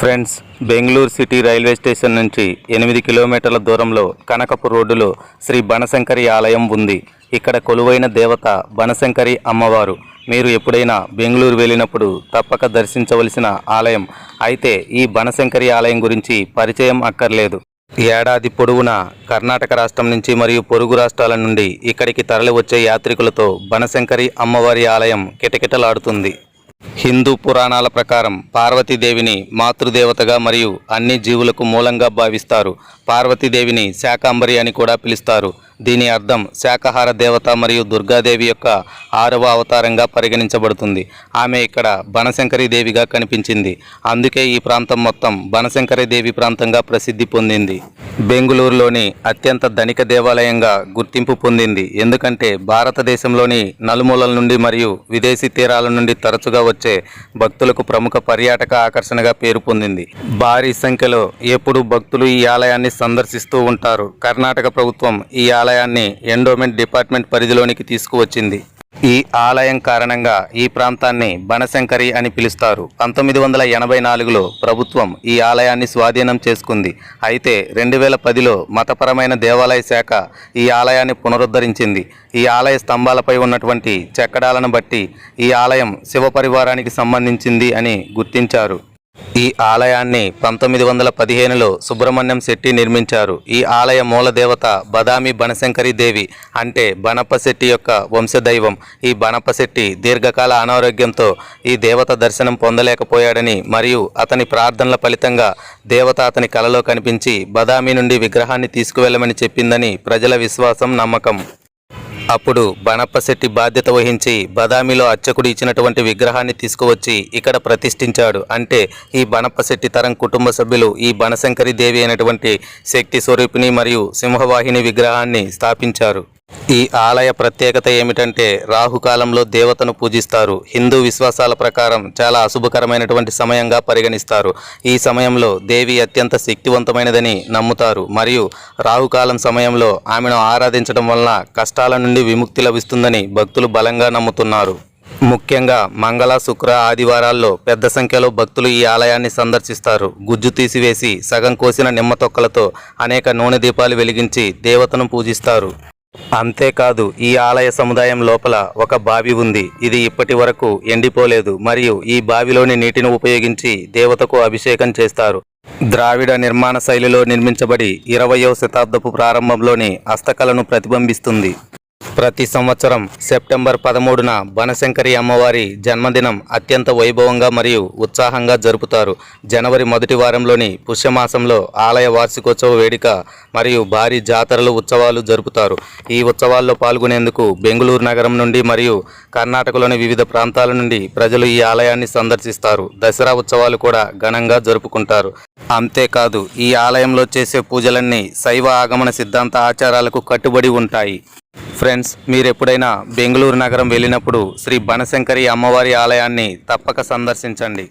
Friends Bengaluru city railway station నుంచి ఎనిమిది కిలోమీటర్ల దూరంలో కనకపు రోడ్డులో శ్రీ బనశంకరి ఆలయం ఉంది. ఇక్కడ కొలువైన దేవత బనశంకరి అమ్మవారు. మీరు ఎప్పుడైనా బెంగళూరు వెళ్ళినప్పుడు తప్పక దర్శించవలసిన ఆలయం. అయితే ఈ బనశంకరి ఆలయం గురించి పరిచయం అక్కర్లేదు. ఏడాది పొడవునా కర్ణాటక రాష్ట్రం నుంచి మరియు పొరుగు రాష్ట్రాల నుండి ఇక్కడికి తరలి వచ్చే యాత్రికులతో బనశంకరి అమ్మవారి ఆలయం కిటకిటలాడుతుంది. హిందూ పురాణాల ప్రకారం పార్వతీదేవిని మాతృదేవతగా మరియు అన్ని జీవులకు మూలంగా భావిస్తారు. పార్వతీదేవిని శాకాంబరి అని కూడా పిలుస్తారు. దీని అర్థం శాకాహార దేవత మరియు దుర్గాదేవి యొక్క ఆరవ అవతారంగా పరిగణించబడుతుంది. ఆమె ఇక్కడ బనశంకరి దేవిగా కనిపించింది. అందుకే ఈ ప్రాంతం మొత్తం బనశంకరి దేవి ప్రాంతంగా ప్రసిద్ధి పొందింది. బెంగుళూరులోని అత్యంత ధనిక దేవాలయంగా గుర్తింపు పొందింది. ఎందుకంటే భారతదేశంలోని నలుమూలల నుండి మరియు విదేశీ తీరాల నుండి తరచుగా వచ్చే భక్తులకు ప్రముఖ పర్యాటక ఆకర్షణగా పేరు పొందింది. భారీ సంఖ్యలో ఎప్పుడు భక్తులు ఈ ఆలయాన్ని సందర్శిస్తూ ఉంటారు. కర్ణాటక ప్రభుత్వం ఈ ఆలయాన్ని ఎండోమెంట్ డిపార్ట్మెంట్ పరిధిలోనికి తీసుకువచ్చింది. ఈ ఆలయం కారణంగా ఈ ప్రాంతాన్ని బనశంకరి అని పిలుస్తారు. పంతొమ్మిది వందల ఎనభై నాలుగులో ప్రభుత్వం ఈ ఆలయాన్ని స్వాధీనం చేసుకుంది. అయితే రెండు వేల పదిలో మతపరమైన దేవాలయ శాఖ ఈ ఆలయాన్ని పునరుద్ధరించింది. ఈ ఆలయ స్తంభాలపై ఉన్నటువంటి చెక్కడాలను బట్టి ఈ ఆలయం శివ పరివారానికి సంబంధించింది అని గుర్తించారు. ఈ ఆలయాన్ని పంతొమ్మిది వందల పదిహేనులో సుబ్రహ్మణ్యం శెట్టి నిర్మించారు. ఈ ఆలయ మూలదేవత బదామి బనశంకరి దేవి అంటే బనప్ప శెట్టి యొక్క వంశదైవం. ఈ బనప్ప శెట్టి దీర్ఘకాల అనారోగ్యంతో ఈ దేవత దర్శనం పొందలేకపోయాడని మరియు అతని ప్రార్థనల ఫలితంగా దేవత అతని కలలో కనిపించి బదామి నుండి విగ్రహాన్ని తీసుకువెళ్ళమని చెప్పిందని ప్రజల విశ్వాసం నమ్మకం. అప్పుడు బనప్పశెట్టి బాధ్యత వహించి బదామిలో అర్చకుడు ఇచ్చినటువంటి విగ్రహాన్ని తీసుకువచ్చి ఇక్కడ ప్రతిష్ఠించాడు. అంటే ఈ బనప్పశెట్టి తరం కుటుంబ సభ్యులు ఈ బనశంకరి దేవి అయినటువంటి శక్తి స్వరూపిణి మరియు సింహవాహిని విగ్రహాన్ని స్థాపించారు. ఈ ఆలయ ప్రత్యేకత ఏమిటంటే రాహుకాలంలో దేవతను పూజిస్తారు. హిందూ విశ్వాసాల ప్రకారం చాలా అశుభకరమైనటువంటి సమయంగా పరిగణిస్తారు. ఈ సమయంలో దేవి అత్యంత శక్తివంతమైనదని నమ్ముతారు. మరియు రాహుకాలం సమయంలో ఆమెను ఆరాధించడం వలన కష్టాల నుండి విముక్తి లభిస్తుందని భక్తులు బలంగా నమ్ముతున్నారు. ముఖ్యంగా మంగళ శుక్ర ఆదివారాల్లో పెద్ద సంఖ్యలో భక్తులు ఈ ఆలయాన్ని సందర్శిస్తారు. గుజ్జు తీసివేసి సగం కోసిన నిమ్మ తొక్కలతో అనేక నూనె దీపాలు వెలిగించి దేవతను పూజిస్తారు. అంతేకాదు ఈ ఆలయ సముదాయం లోపల ఒక బావి ఉంది. ఇది ఇప్పటి వరకు ఎండిపోలేదు మరియు ఈ బావిలోని నీటిని ఉపయోగించి దేవతకు అభిషేకం చేస్తారు. ద్రావిడ నిర్మాణ శైలిలో నిర్మించబడి ఇరవయో శతాబ్దపు ప్రారంభంలోని హస్తకళను ప్రతిబింబిస్తుంది. ప్రతి సంవత్సరం సెప్టెంబర్ పదమూడున బనశంకరి అమ్మవారి జన్మదినం అత్యంత వైభవంగా మరియు ఉత్సాహంగా జరుపుతారు. జనవరి మొదటి వారంలోని పుష్యమాసంలో ఆలయ వార్షికోత్సవ వేడుక మరియు భారీ జాతరలు ఉత్సవాలు జరుపుతారు. ఈ ఉత్సవాల్లో పాల్గొనేందుకు బెంగళూరు నగరం నుండి మరియు కర్ణాటకలోని వివిధ ప్రాంతాల నుండి ప్రజలు ఈ ఆలయాన్ని సందర్శిస్తారు. దసరా ఉత్సవాలు కూడా ఘనంగా జరుపుకుంటారు. అంతేకాదు ఈ ఆలయంలో చేసే పూజలన్నీ శైవ ఆగమన సిద్ధాంత ఆచారాలకు కట్టుబడి ఉంటాయి. ఫ్రెండ్స్ మీరు ఎప్పుడైనా బెంగళూరు నగరం వెళ్ళినప్పుడు శ్రీ బనశంకరి అమ్మవారి ఆలయాన్ని తప్పక సందర్శించండి.